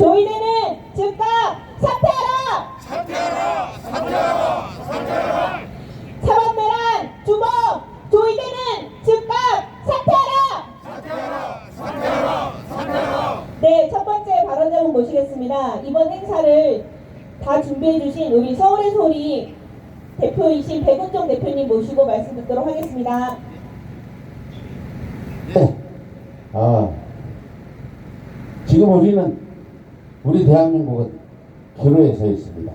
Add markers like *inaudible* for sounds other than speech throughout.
조이대는 즉각 사퇴하라! 사퇴하라! 사퇴하라! 사법내란 주목! 조이대는 즉각 사퇴하라! 네, 첫 번째 발언자분 모시겠습니다. 이번 행사를 다 준비해 주신 우리 서울의 소리 대표이신 백은정 대표님 모시고 말씀 듣도록 하겠습니다. 네. 아, 지금 우리는 우리 대한민국은 기로에 서 있습니다.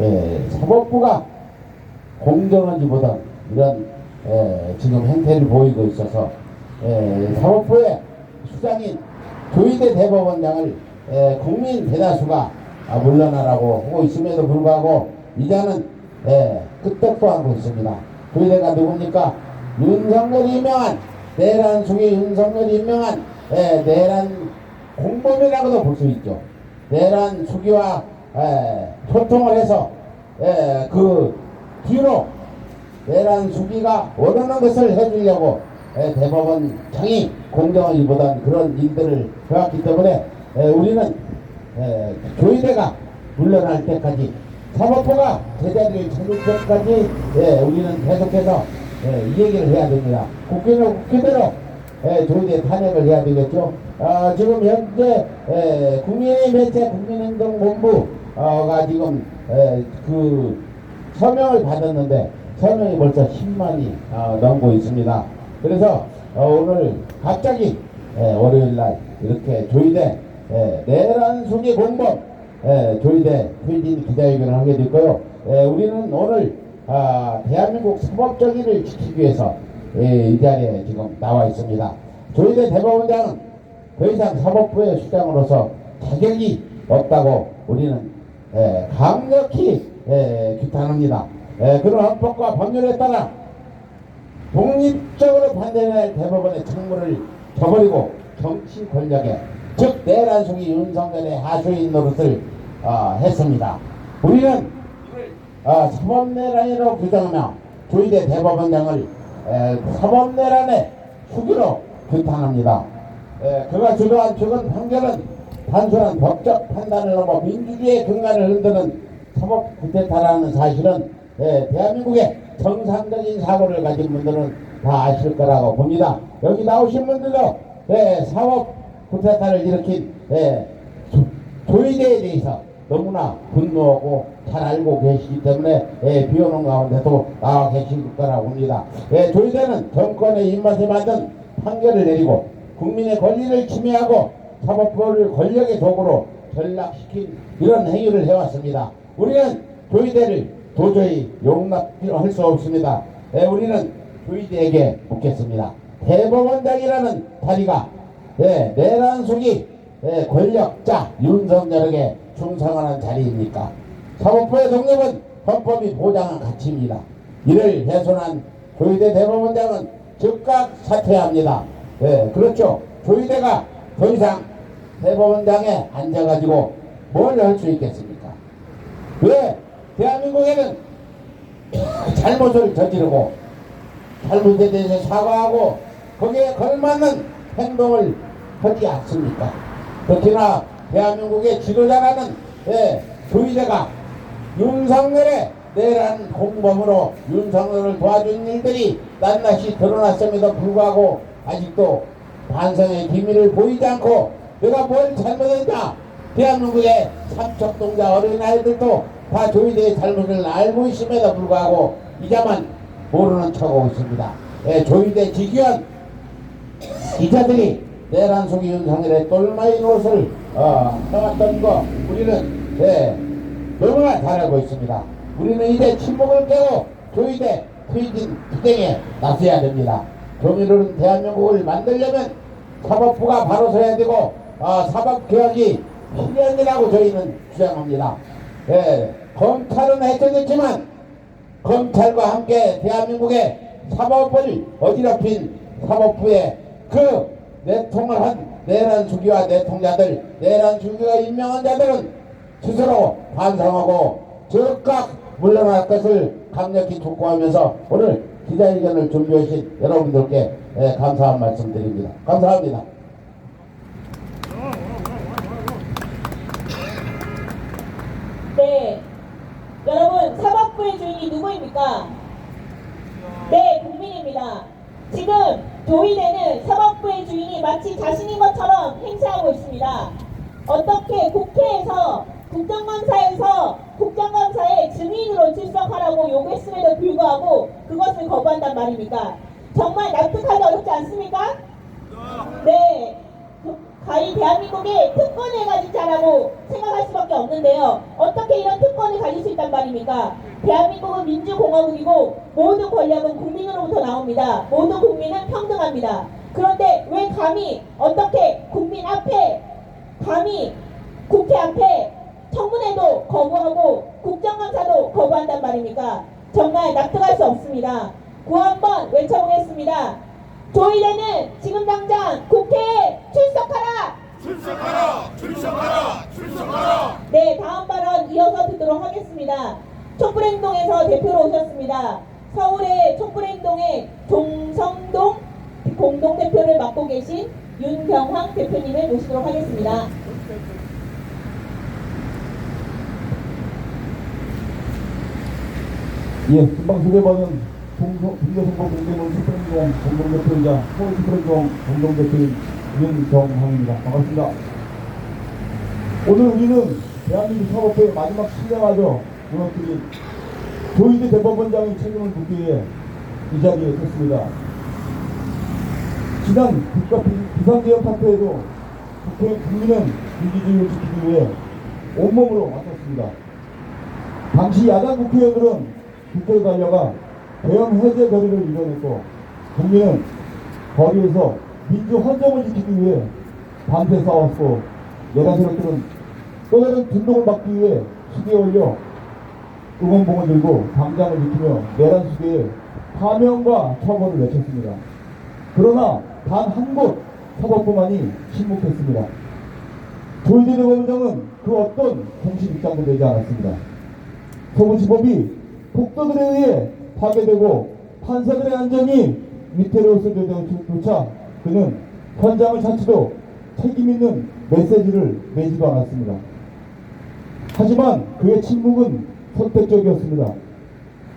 예, 사법부가 공정하지보다 이런 예, 지금 행태를 보이고 있어서 예, 사법부의 수장인 조희대 대법원장을 예, 국민 대다수가 아, 물러나라고 하고 있음에도 불구하고 이자는 예, 끄떡도 하고 있습니다. 조희대가 누굽니까? 윤석열이 임명한 내란 속에 윤석열이 임명한 예, 내란 공범이라고도 볼 수 있죠. 내란 수기와 예, 소통을 해서 예, 그 뒤로 내란 수기가 원하는 것을 해주려고 예, 대법원 장이 공정하기보다는 그런 일들을 해왔기 때문에 예, 우리는 예, 조의대가 물러날 때까지 사법부가 제자리를 찾을 때까지 예, 우리는 계속해서 예, 이 얘기를 해야 됩니다. 국회는 국회대로 예, 조의대 탄핵을 해야 되겠죠. 아, 지금 현재 예, 국민의 매체 국민행동본부가 지금 예, 그 서명을 받았는데 서명이 벌써 10만이 어, 넘고 있습니다. 그래서 어, 오늘 갑자기 예, 월요일 날 이렇게 조의대 예, 내란 수기 공범 예, 조의대 퇴진 기자회견을 하게 됐고요. 예, 우리는 오늘 아, 대한민국 사법정의를 지키기 위해서 예, 이 자리에 지금 나와 있습니다. 조의대 대법원장은 더 이상 사법부의 수장으로서 자격이 없다고 우리는 예, 강력히 예, 규탄합니다. 예, 그런 헌법과 법률에 따라 독립적으로 반대할 대법원의 책무를 저버리고 정치 권력에 즉 내란 속이 윤석열의 하수인 노릇을 어, 했습니다. 우리는 어, 사법내란이라고 규정하며 조희대 대법원장을 에, 사법내란의 수기로 규탄합니다. 에, 그가 주도한 최근 판결은 단순한 법적 판단을 넘어 민주주의의 근간을 흔드는 사법 구태타라는 사실은 에, 대한민국의 정상적인 사고를 가진 분들은 다 아실 거라고 봅니다. 여기 나오신 분들도 에, 사법 구태타를 일으킨 조의대에 대해서 너무나 분노하고 잘 알고 계시기 때문에 예, 비오는 가운데도 나와 계실 거라고 봅니다. 예, 조의대는 정권의 입맛에 맞는 판결을 내리고 국민의 권리를 침해하고 사법부를 권력의 도구로 전락시킨 이런 행위를 해왔습니다. 우리는 조의대를 도저히 용납할 수 없습니다. 예, 우리는 조의대에게 묻겠습니다. 대법원장이라는 다리가 예, 내란 속이 예, 권력자 윤석열에게 충성하는 자리입니까? 사법부의 독립은 헌법이 보장한 가치입니다. 이를 훼손한 조희대 대법원장은 즉각 사퇴합니다. 예, 그렇죠. 조희대가 더 이상 대법원장에 앉아가지고 뭘 할 수 있겠습니까? 왜 대한민국에는 *coughs* 잘못을 저지르고 잘못에 대해서 사과하고 거기에 걸맞는 행동을 하지 않습니까? 특히나 대한민국의 지도자라는 예, 조희대가 윤석열의 내란 공범으로 윤석열을 도와준 일들이 낱낱이 드러났음에도 불구하고 아직도 반성의 기미를 보이지 않고 내가 뭘 잘못했냐 대한민국의 삼척동자 어린아이들도 다 조희대의 잘못을 알고 있음에도 불구하고 이자만 모르는 척하고 있습니다. 예, 조희대 직위원 기자들이 내란 속의 윤석열의 똘마인 옷을 어, 해왔던 거 우리는 예, 너무나 잘 알고 있습니다. 우리는 이제 침묵을 깨고 조희대推진 투쟁에 나서야 됩니다. 조미료는 대한민국을 만들려면 사법부가 바로 서야 되고 어, 사법개혁이 필연이라고 저희는 주장합니다. 예, 검찰은 해체됐지만 검찰과 함께 대한민국의 사법을 어지럽힌 사법부의 그 내통을 한 내란 수기와 내통자들, 내란 수기가 임명한 자들은 스스로 반성하고 즉각 물러날 것을 강력히 촉구하면서 오늘 기자회견을 준비하신 여러분들께 예, 감사한 말씀 드립니다. 감사합니다. 네. 여러분, 사법부의 주인이 누구입니까? 네, 국민입니다. 지금 조이대는 사법부의 주인이 마치 자신인 것처럼 행세하고 있습니다. 어떻게 국회에서 국정감사에서 국정감사에 증인으로 출석하라고 요구했음에도 불구하고 그것을 거부한단 말입니까? 정말 납득하기 어렵지 않습니까? 네. 가히 대한민국에 특권을 가진 자라고 생각할 수밖에 없는데요. 어떻게 이런 특권을 가질 수 있단 말입니까? 대한민국은 민주공화국이고 모든 권력은 국민으로부터 나옵니다. 모든 국민은 평등합니다. 그런데 왜 감히 어떻게 국민 앞에 감히 국회 앞에 청문회도 거부하고 국정감사도 거부한단 말입니까? 정말 납득할 수 없습니다. 구호 한번 외쳐보겠습니다. 조이대는 지금 당장 국회에 출석하라! 출석하라! 출석하라! 출석하라! 네, 다음 발언 이어서 듣도록 하겠습니다. 촛불행동에서 대표로 오셨습니다. 서울의 촛불행동의 종성동 공동대표를 맡고 계신 윤경황 대표님을 모시도록 하겠습니다. 예, 금방 소개받은 공개문 슈퍼행동 공동대표이자 서울 슈퍼행동 공동대표인 윤경황입니다. 반갑습니다. 오늘 우리는 대한민국 사법부의 마지막 신뢰마저 무너뜨린 조희대 대법원장의 책임을 묻기 위해 이 자리에 섰습니다. 지난 국가 비- 비상계엄 사태에도 국회 국민은 민주주의를 지키기 위해 온몸으로 맞섰습니다. 당시 야당 국회의원들은 국회 관료가 대형 해제 결의를 이뤄냈고 국민은 거리에서 민주 헌정을 지키기 위해 밤새 싸웠고 내란 세력들은 또 다른 분동을 막기 위해 수계에 올려 응원봉을 들고 당장을 지키며 내란 수계에 파명과 처벌을 외쳤습니다. 그러나 단 한 곳 사법부만이 침묵했습니다. 조희대 대법원장은 그 어떤 공식 입장도 내지 않았습니다. 서구지법이 폭도들에 의해 파괴되고 판사들의 안전이 위태로웠을 때조차 그는 현장을 자체도 책임 있는 메시지를 내지도 않았습니다. 하지만 그의 침묵은 선택적이었습니다.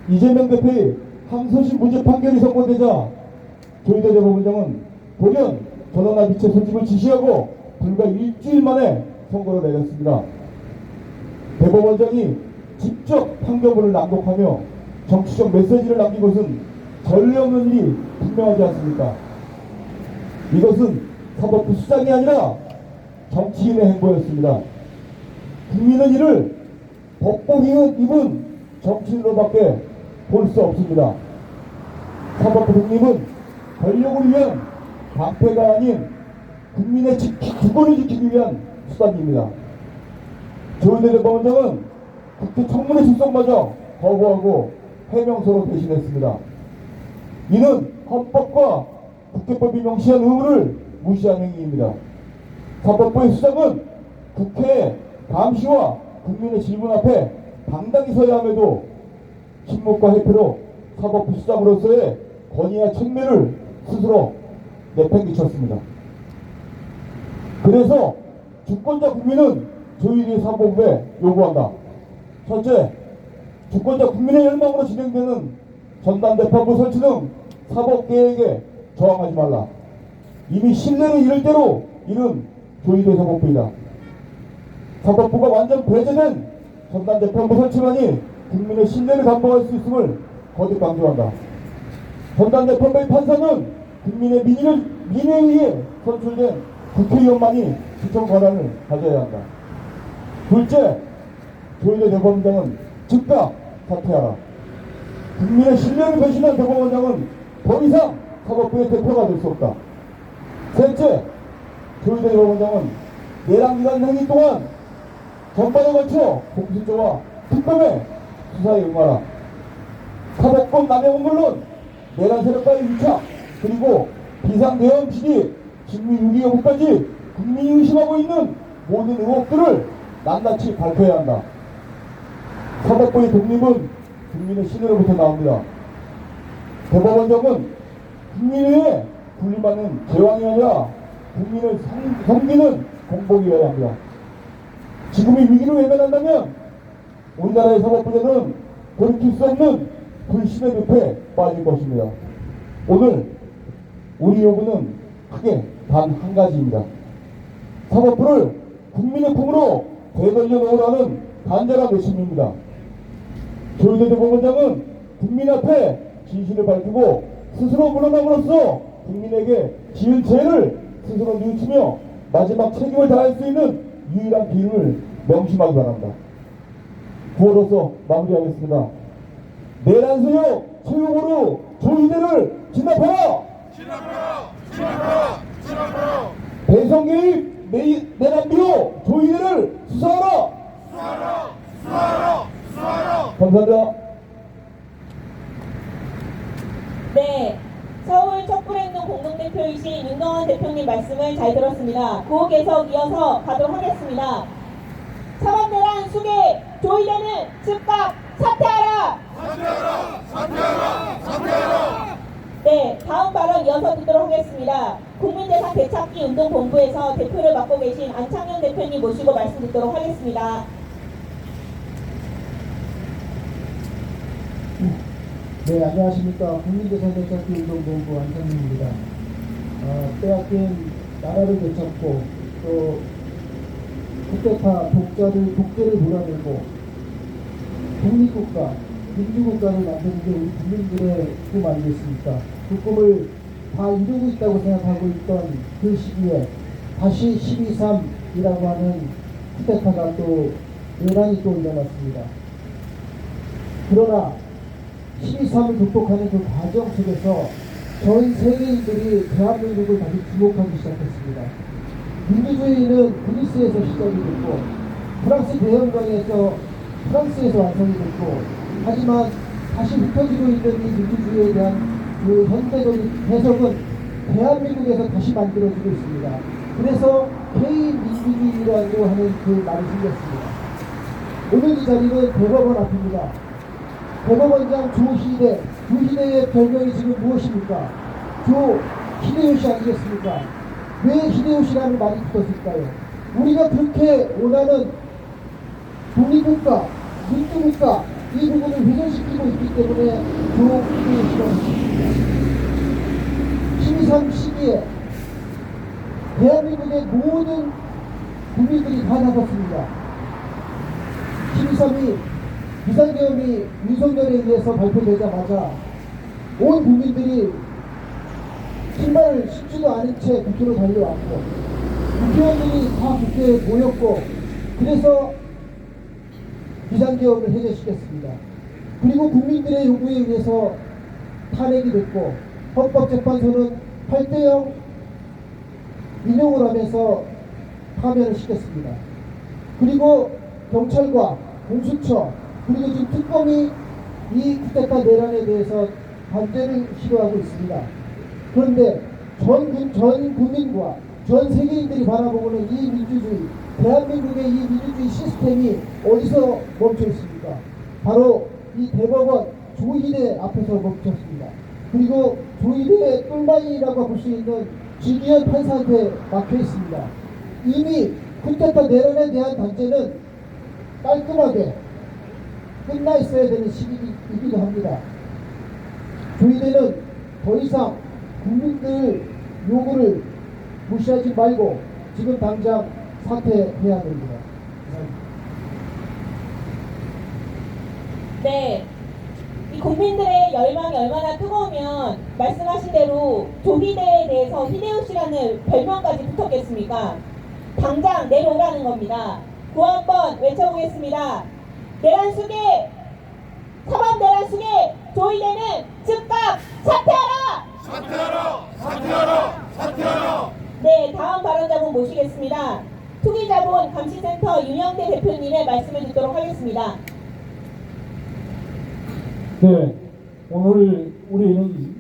이재명 대표의 항소심 무죄 판결이 선고되자 조희대 대법원장은 돌연 전원아 빛의 소집을 지시하고 불과 일주일 만에 선고를 내렸습니다. 대법원장이 직접 판결문을 낭독하며 정치적 메시지를 남긴 것은 전례 없는 일이 분명하지 않습니까? 이것은 사법부 수장이 아니라 정치인의 행보였습니다. 국민은 이를 법복 입은 정치인으로밖에 볼 수 없습니다. 사법부 독립은 권력을 위한 방패가 아닌 국민의 주권을 지키기 위한 수단입니다. 조은혜 대법원장은 국회 청문회 출석마저 거부하고 해명서로 대신했습니다. 이는 헌법과 국회법이 명시한 의무를 무시한 행위입니다. 사법부의 수장은 국회의 감시와 국민의 질문 앞에 당당히 서야 함에도 침묵과 회피로 사법부 수장으로서의 권위와 책무를 스스로 내팽개쳤습니다. 그래서 주권자 국민은 조율의 사법부에 요구한다. 첫째, 주권자 국민의 열망으로 진행되는 전담대법부 설치 등 사법계획에 저항하지 말라. 이미 신뢰를 잃을 대로 이는 조의대 사법부이다. 사법부가 완전 배제된 전담대법부 설치만이 국민의 신뢰를 담보할 수 있음을 거듭 강조한다. 전담대법부의 판사는 국민의 민의를, 민의에 의해 선출된 국회의원만이 추천 권한을 가져야 한다. 둘째, 조희대 대법원장은 즉각 사퇴하라. 국민의 신뢰를 배신한 대법원장은 더 이상 사법부의 대표가 될 수 없다. 셋째, 조희대 대법원장은 내란기간 행위 동안 전반에 걸쳐 공수처와 특검의 수사에 응하라. 사법권 남용은 물론 내란 세력과의 유착 그리고 비상대응 시기 직무 유기 여부까지 국민이 의심하고 있는 모든 의혹들을 낱낱이 밝혀야 한다. 사법부의 독립은 국민의 신뢰로부터 나옵니다. 대법원장은 국민의 군림하는 제왕이 아니라 국민을 섬- 섬기는 공복이어야 합니다. 지금이 위기로 외면한다면 우리나라의 사법부에는 돌이킬 수 없는 불신의 늪에 빠질 것입니다. 오늘 우리 요구는 크게 단 한 가지입니다. 사법부를 국민의 품으로 되돌려 놓으라는 간절한 외침입니다. 조희대 대법원장은 국민 앞에 진실을 밝히고 스스로 물러남으로써 국민에게 지은 죄를 스스로 뉘우치며 마지막 책임을 다할 수 있는 유일한 기능을 명심하기 바랍니다. 구호로서 마무리하겠습니다. 내란세요 최후로 조희대를 진압하라! 진압하라! 진압하라! 진압하라! 대선 개입 내, 내란비호 조희대를 수사하라! 수하라! 수하라! 수하라! 감사합니다. 네, 서울 촛불행동 공동대표이신 윤동환 대표님 말씀을 잘 들었습니다. 구호 계속 이어서 가도록 하겠습니다. 사법대란 수계 조이대는 즉각 사퇴하라! 사퇴하라! 사퇴하라! 사퇴하라! 네, 다음 발언 이어서 듣도록 하겠습니다. 국민대상 대찾기 운동 본부에서 대표를 맡고 계신 안창현 대표님 모시고 말씀 듣도록 하겠습니다. 네, 안녕하십니까. 국민대상 되찾기 운동 본부 안창민입니다. 어, 빼앗긴 나라를 되찾고 또 쿠데타 독자를 독재를 몰아내고 독립국가, 민주국가를 만드는 게 우리 국민들의 꿈 아니겠습니까? 그 꿈을 다 이루고 있다고 생각하고 있던 그 시기에 다시 12.3이라고 하는 쿠데타가 또 내란이 또 일어났습니다. 그러나 12.3을 극복하는 그 과정 속에서 전 세계인들이 대한민국을 다시 주목하기 시작했습니다. 민주주의는 그리스에서 시작이 됐고 프랑스 대혁명에서 프랑스에서 완성이 됐고 하지만 다시 흩어지고 있는 이 민주주의에 대한 그 현대적인 해석은 대한민국에서 다시 만들어지고 있습니다. 그래서 개인 민주주의라고 하는 그 말이 생겼습니다. 오늘 이 자리는 대법원 앞입니다. 대법원장 조희대, 조희대의 별명이 지금 무엇입니까? 조 히데요시 아니겠습니까? 왜 히데요시라는 말이 붙었을까요? 우리가 그렇게 원하는 독립국가, 민주국가 이 부분을 훼손시키고 있기 때문에 조 히데요시가 있습니다. 12.3 시기에 대한민국의 모든 국민들이 다 나섰습니다. 12.3이 비상계엄이 윤석열에 의해서 발표되자마자 온 국민들이 신발을 신지도 않은 채 국회로 달려왔고 국회의원들이 다 국회에 모였고 그래서 비상계엄을 해제시켰습니다. 그리고 국민들의 요구에 의해서 탄핵이 됐고 헌법재판소는 8대0 인용을 하면서 파면을 시켰습니다. 그리고 경찰과 공수처 그리고 지금 특검이 이 쿠데타 내란에 대해서 반대를 시도하고 있습니다. 그런데 전, 국- 전 국민과 전 세계인들이 바라보고는 이 민주주의, 대한민국의 이 민주주의 시스템이 어디서 멈춰 있습니까? 바로 이 대법원 조희대 앞에서 멈췄습니다. 그리고 조희대의 똘마니라고 볼 수 있는 지기현 판사한테 막혀 있습니다. 이미 쿠데타 내란에 대한 단죄는 깔끔하게 끝나 있어야 되는 시기이기도 합니다. 조희대는 더 이상 국민들 요구를 무시하지 말고 지금 당장 사퇴해야 됩니다. 네. 이 국민들의 열망이 얼마나 뜨거우면 말씀하신 대로 조희대에 대해서 히데요시라는 별명까지 붙었겠습니까? 당장 내려오라는 겁니다. 구호 한번 외쳐보겠습니다. 내란 수계, 사법 내란 수계, 조희대는 즉각 사퇴하라! 사퇴하라! 사퇴하라! 사퇴하라! 네, 다음 발언자분 모시겠습니다. 투기자본 감시센터 윤영태 대표님의 말씀을 듣도록 하겠습니다. 네, 오늘 우리는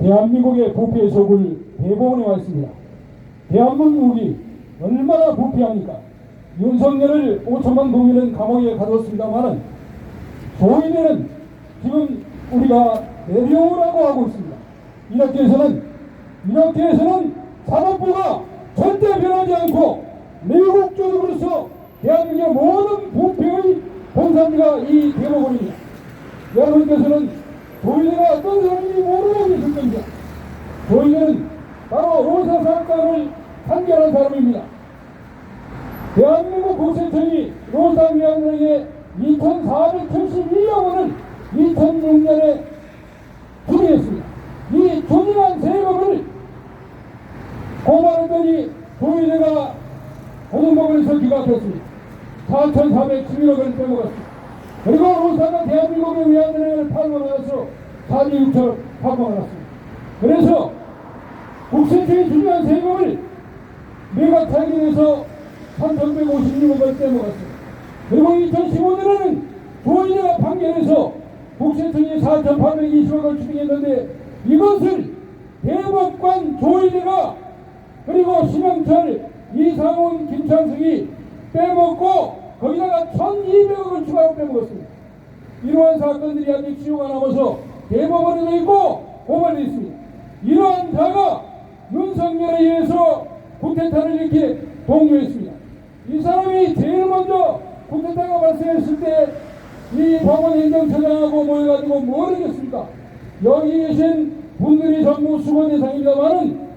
대한민국의 부패 속을 대법원에 와 있습니다. 대한민국이 얼마나 부패합니까? 윤석열을 5천만 국민은 감옥에 가뒀습니다만은 조인에는 지금 우리가 내려오라고 하고 있습니다. 이렇게 해서는 이렇게 해서는 사법부가 절대 변하지 않고 내국적으로서 대한민국의 모든 부패의 본산 주관자가 이 대법원입니다. 여러분께서는 조희대가 어떤 사람인지 모르고 계실 겁니다. 조희대는 바로 로사 사건을 판결한 사람입니다. 대한민국 국세청이 로사 위원장에게 2,471억 원을 2006년에 준비했습니다. 이 준비한 세금을 고발했더니 조희대가 고등법원에서 기각했습니다. 4,411억을 빼먹었습니다. 그리고 로사가 대한민국의 위안들을 팔고나서 4조 6천을 팔고나갔습니다. 그래서 국세청이 준비한 세금을 매각 탈기해서 3,156억을 빼먹었습니다. 그리고 2015년에는 조인이가 판결해서 국세청이 4,820억을 추징했는데 이것을 대법관 조인이가 그리고 심영철, 이상훈, 김창석이 빼먹고 거기다가 1,200억을 추가로 빼먹었습니다. 이러한 사건들이 아직 수요가 남아서 대법원에도 있고 고발되어 있습니다. 이러한 자가 윤석열에 의해서 쿠데타를 이렇게 독려했습니다. 이 사람이 제일 먼저 쿠데타가 발생했을 때 이 법원 행정처장하고 모여가지고 뭘 했겠습니까? 여기 계신 분들이 전부 수고 대상입니다만은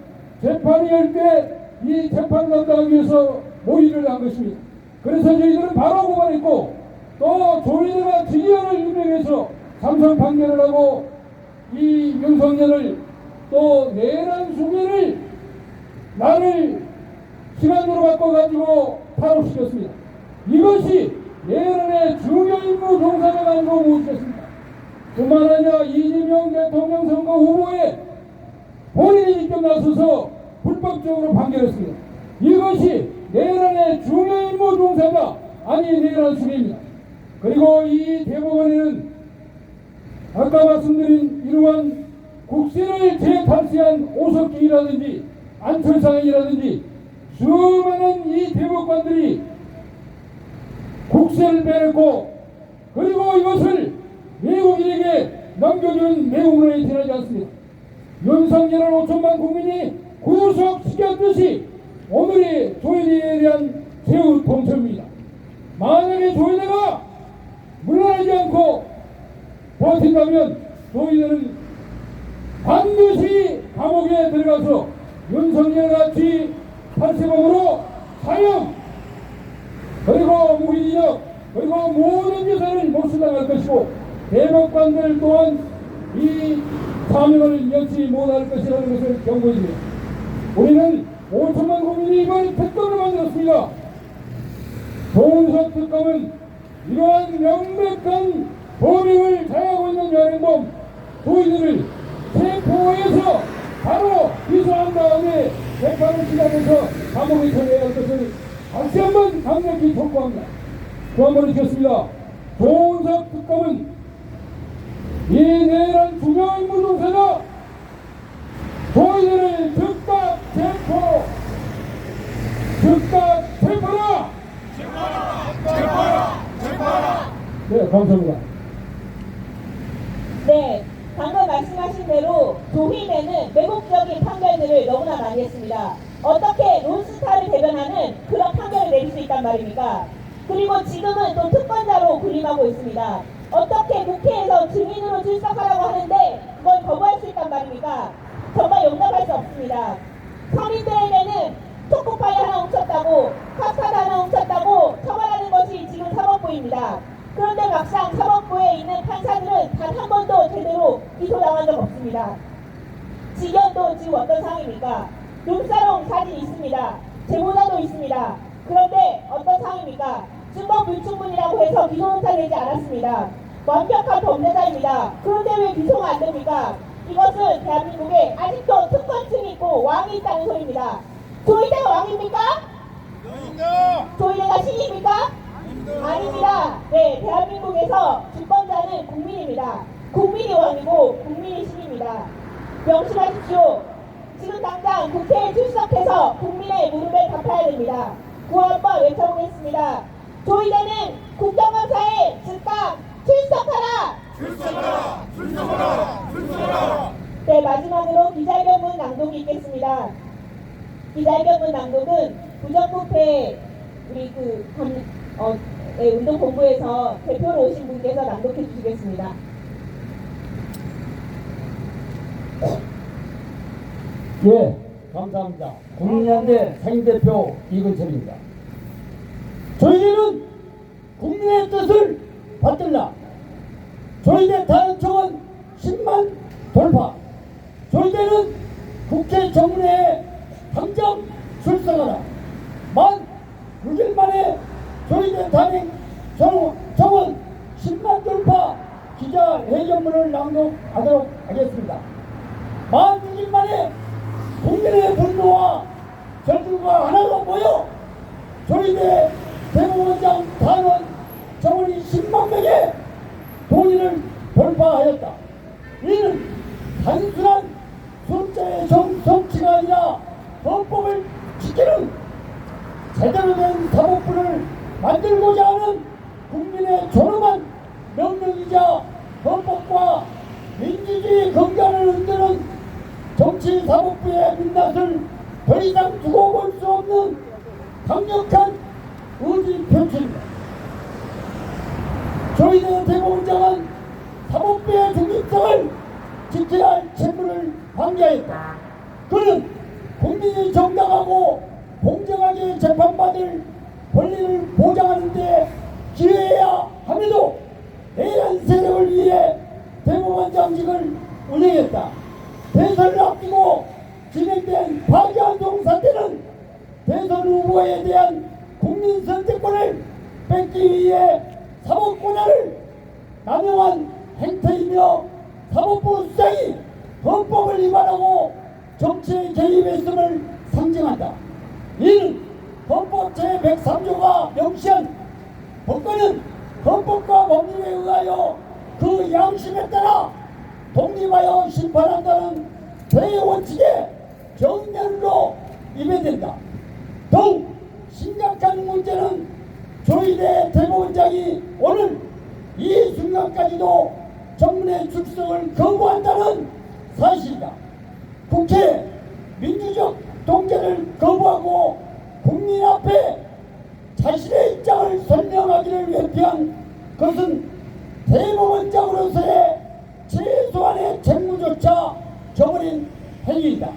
재판이 할때 이 재판 감당하기 위해서 모의를 한 것입니다. 그래서 저희들은 바로 고발했고 또 조희대가 직위원을 유명해서 삼성 판결을 하고 이 윤석열을 또 내란 수배를 나를 시간으로 바꿔가지고 파업시켰습니다. 이것이 내란의 중요 임무 종사자가 아니고 무엇이겠습니까? 아니라 이재명 대통령 선거 후보에 본인이 직접 나서서 불법적으로 판결했습니다. 이것이 내란의 중요 임무 종사자 아니 내란 수배입니다. 그리고 이 대법원에는 아까 말씀드린 이러한 국세를 재탈시한 오석기라든지 안철상이라든지 수많은 이 대법관들이 국세를 빼냈고 그리고 이것을 외국인에게 넘겨주는 내용으로 지나지 않습니다. 윤석열을 5천만 국민이 구속시켰듯이 오늘의 조인에 대한 최후 통첩입니다. 만약에 조인회가 물러나지 않고 버틴다면 조인회는 반드시 감옥에 들어가서 윤석열 같이 탈세범으로 사형 그리고 무기징역 그리고 모든 재산을 몰수당할 것이고 대법관들 또한 이 사명을 연치 못할 것이라는 것을 경고해줍니다. 우리는 5천만 국민이 이번 특검을 만들었습니다. 조은석 특검은 이러한 명백한 범행을 자행하고 있는 여행범 도인들을 체포해서 바로 기소한 다음에 재판을 시작해서 감옥에 처리해야 할 것을 다시 한번 강력히 촉구합니다. 또 한 번 읽겠습니다. 조은석 특검은 이 내란 중요 인물 종사자 조인을 즉각 즉각 체포라 체포하라! 체포하라! 네 감사합니다. 네, 방금 말씀하신 대로 조희대는 매국적인 판결들을 너무나 많이 했습니다. 어떻게 론스타를 대변하는 그런 판결을 내릴 수 있단 말입니까? 그리고 지금은 또 특권자로 군림하고 있습니다. 어떻게 국회에서 증인으로 출석하라고 하는데 그걸 거부할 수 있단 말입니까? 정말 용납할 수 없습니다. 서민들에게는 초코파이 하나 훔쳤다고 카스타드 하나 훔쳤다고 처벌하는 것이 지금 사법부입니다. 그런데 막상 사법부에 있는 판사들은 단 한 번도 제대로 기소당한 적 없습니다. 지견도 지금 어떤 상황입니까? 룸사롱 사진 있습니다. 제보자도 있습니다. 그런데 어떤 상황입니까? 증거 불충분이라고 해서 기소조차 되지 않았습니다. 완벽한 범죄자입니다. 그런데 왜 기소가 안 됩니까? 이것은 대한민국에 아직도 특권층이 있고 왕이 있다는 소리입니다. 조이대가 왕입니까? 조이대가 신입니까? 아닙니다. 네, 대한민국에서 주권자는 국민입니다. 국민이 왕이고 국민이 신입니다. 명심하십시오. 지금 당장 국회에 출석해서 국민의 무릎에 갚아야 됩니다. 구호 한번 외쳐보겠습니다. 조이대는 국정감사에 즉각 출석하라! 출석하라! 출석하라! 출석하라! 네, 마지막으로 기자회견문 낭독이 있겠습니다. 기자회견문 낭독은 부정부패 우리 그 감, 어, 네, 운동 본부에서 대표로 오신 분께서 낭독해 주시겠습니다. 예, 감사합니다. 국민연대 상대표 이근철입니다. 저희는 국민의 뜻을 받들라. 저희대 다연청은 10만 돌파. 저희대는 국회 정문에 당장 출석하라. 만 6일 만에 저희대 단행 정- 정원 10만 돌파 기자회견문을 낭독하도록 하겠습니다. 만 6일 만에 국민의 분노와 절규가 하나로 모여 조이대 대법원장 단원 정원이 10만 명의 동의를 돌파하였다. 이는 단순한 숫자의 정, 지키는 제대로 된 사법부를 만들고자 하는 국민의 존엄한 명령이자 헌법과 민주주의 건강을 흔드는 정치 사법부의 민낯을 더 이상 두고 볼 수 없는 강력한 의지 표출입니다. 저희는 대법원장은 사법부의 중립성을 지켜야 할 책무를 방기하였다. 그는 국민이 정당하고 공정하게 재판받을 권리를 보장하는데 기여해야 함에도 내란 세력을 위해 대법원장직을 운영했다. 대선을 앞두고 진행된 파기환송 사태는 대선 후보에 대한 국민 선택권을 뺏기 위해 사법 권한을 남용한 행태이며 사법부 수장이 헌법을 위반하고 정치에 개입했음을 상징한다. 이는 헌법 제103조가 명시한 법관은 헌법과 법률에 의하여 그 양심에 따라 독립하여 심판한다는 대원칙에 정면으로 입에된다. 더욱 심각한 문제는 조희대 대법원장이 오늘 이 순간까지도 정문의 출석을 거부한다는 사실이다. 국회 민주적 통제를 거부하고 국민 앞에 자신의 입장을 설명하기를 회피한 것은 대법원장으로서의 최소한의 책무조차 저버린 행위이다.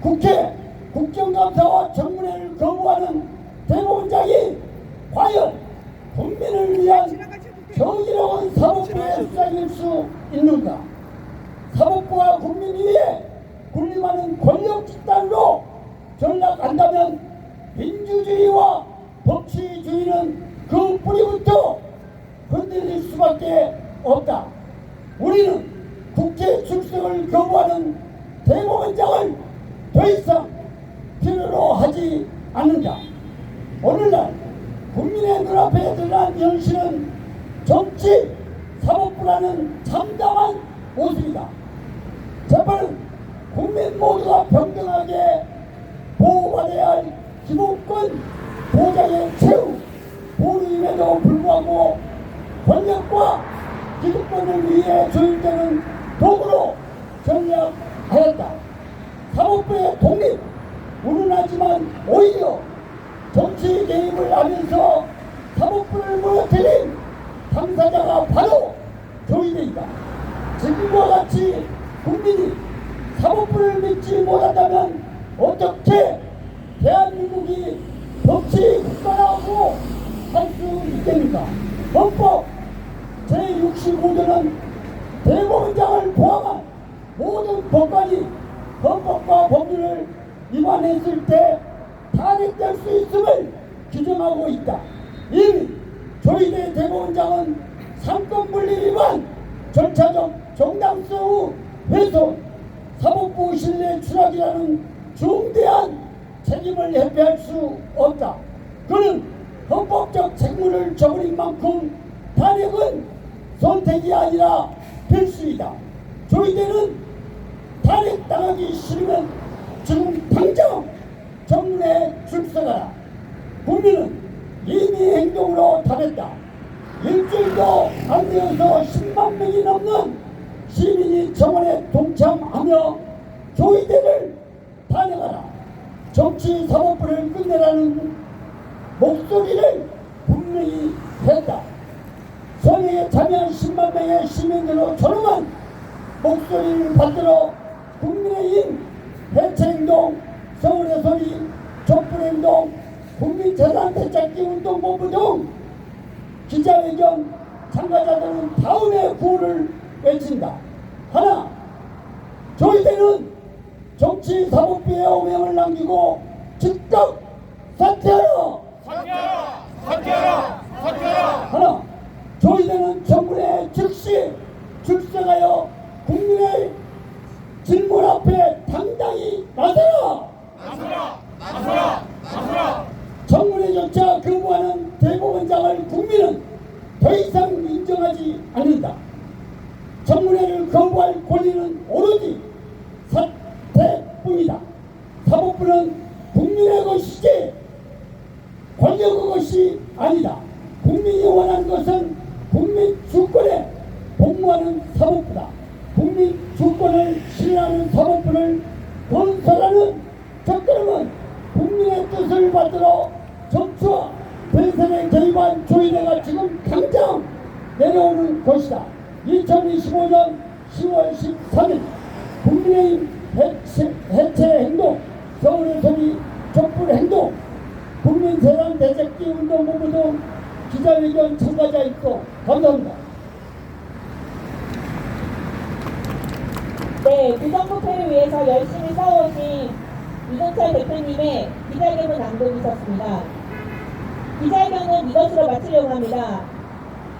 국회 국정감사와 청문회를 거부하는 대법원장이 과연 국민을 위한 정의로운 사법부의 수장일 수 있는가? 사법부와 국민 위에 군림하는 권력 집단으로 전락한다면 민주주의와 법치주의는 그 뿌리부터 흔들릴 수밖에 없다. 우리는 국회 출석을 거부하는 대법원장을 더 이상 필요로 하지 않는다. 오늘날 국민의 눈앞에 드러난 현실은 정치 사법부라는 참담한 모습이다. 재판은 국민 모두가 평등하게 보호받아야 할 기본권 보장의 최후 보루임에도 불구하고 권력과 기득권을 위해 조율되는 도구로 전략하였다. 사법부의 독립 운운하지만 오히려 정치 개입을 하면서 사법부를 무너뜨린 당사자가 바로 조희대이다. 지금과 같이 국민이 사법부를 믿지 못한다면 어떻게 대한민국이 법치 국가라고 할 수 있겠습니까? 헌법 제65조는 대법원장을 포함한 모든 법관이 헌법과 법률을 위반했을 때 탄핵될 수 있음을 규정하고 있다. 이미 조희대 대법원장은 상권분리 위반, 절차적 정당성 훼손, 사법부 신뢰 추락이라는 중대한 책임을 회피할 수 없다. 그는 헌법적 책무를 저버린 만큼 탄핵은 선택이 아니라 필수이다. 조희대는 탄핵당하기 싫으면 지금 당장 정문에 출석하라. 국민은 이미 행동으로 답했다. 일주일도 안 되어서 10만 명이 넘는 시민이 정원에 동참하며 조희대를 탄핵하라. 정치 사법부를 끝내라는 목소리를 분명히 했다. 선의에 참여한 10만 명의 시민들로 조롱한 목소리를 받들어 국민의힘 해체행동, 서울의 소리, 촛불행동, 국민재산 되찾기 운동 본부 등 기자회견 참가자들은 다음의 구호를 외친다. 하나, 저희들은 정치사법부의 오명을 남기고 즉각 사퇴하라. 사퇴하라! 사퇴하라! 사퇴하라! 하나, 저희들은 정부에 즉시 출석하여 국민의 질문 앞에 당당히 나서라. 나서라! 나서라! 나서라! 정문에 조차 근무하는 대법원장을 국민은 더 이상 인정하지 않는다. 정문회를 거부할 권리는 오로지 사태뿐이다. 사법부는 국민의 것이지 권력의 것이 아니다. 국민이 원하는 것은 국민 주권에 복무하는 사법부다. 국민 주권을 실현하는 사법부를 건설하는 첫걸음은 국민의 뜻을 받들어 정치와 대선에 개입한 조인회가 지금 당장 내려오는 것이다. 2025년 10월 13일 국민의힘 해체, 해체 행동, 서울의 소리, 촛불 행동, 국민세상 대책기 운동본부 등 기자회견 참가자 있고 감사합니다. 네, 부정부패를 위해서 열심히 싸워오신 이동철 대표님의 기자회견 낭독이셨습니다. 기자회견은 이것으로 마치려고 합니다.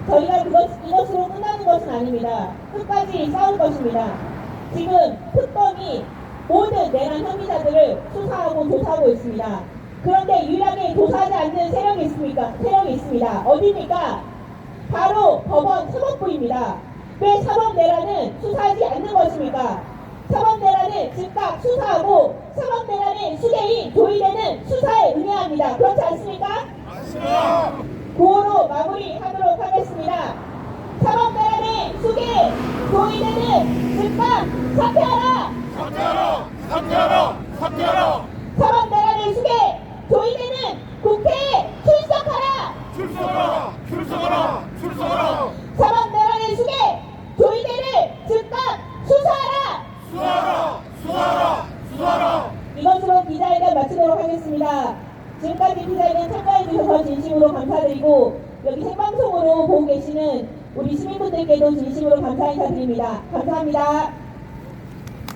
저희가 그것, 이것으로 끝나는 것은 아닙니다. 끝까지 싸울 것입니다. 지금 특검이 모든 내란 혐의자들을 수사하고 조사하고 있습니다. 그런데 유일하게 조사하지 않는 세력이 있습니까? 세력이 있습니다. 어디입니까? 바로 법원 사법부입니다. 왜 사법 내란은 수사하지 않는 것입니까? 사법 내란은 즉각 수사하고 사법 내란의 수개인 조의되는 수사에 응해합니다. 그렇지 않습니까? 맞습니다! 구호로 마무리하도록 하겠습니다. 사법 내란의 수개 조의되는 즉각 사퇴하라. 사퇴하라! 사퇴하라! 사퇴하라! 사법 내란의 수개 조의되는 국회에 출석하라. 출석하라! 출석하라! 출석하라! 사법 내란의 수개 조의되는 즉각 수사하라. 수하라! 수하라! 수하라! 이것으로 기자회견 마치도록 하겠습니다. 지금까지 기자회견 참가해주셔서 진심으로 감사드리고 여기 생방송으로 보고 계시는 우리 시민분들께도 진심으로 감사 인사드립니다. 감사합니다.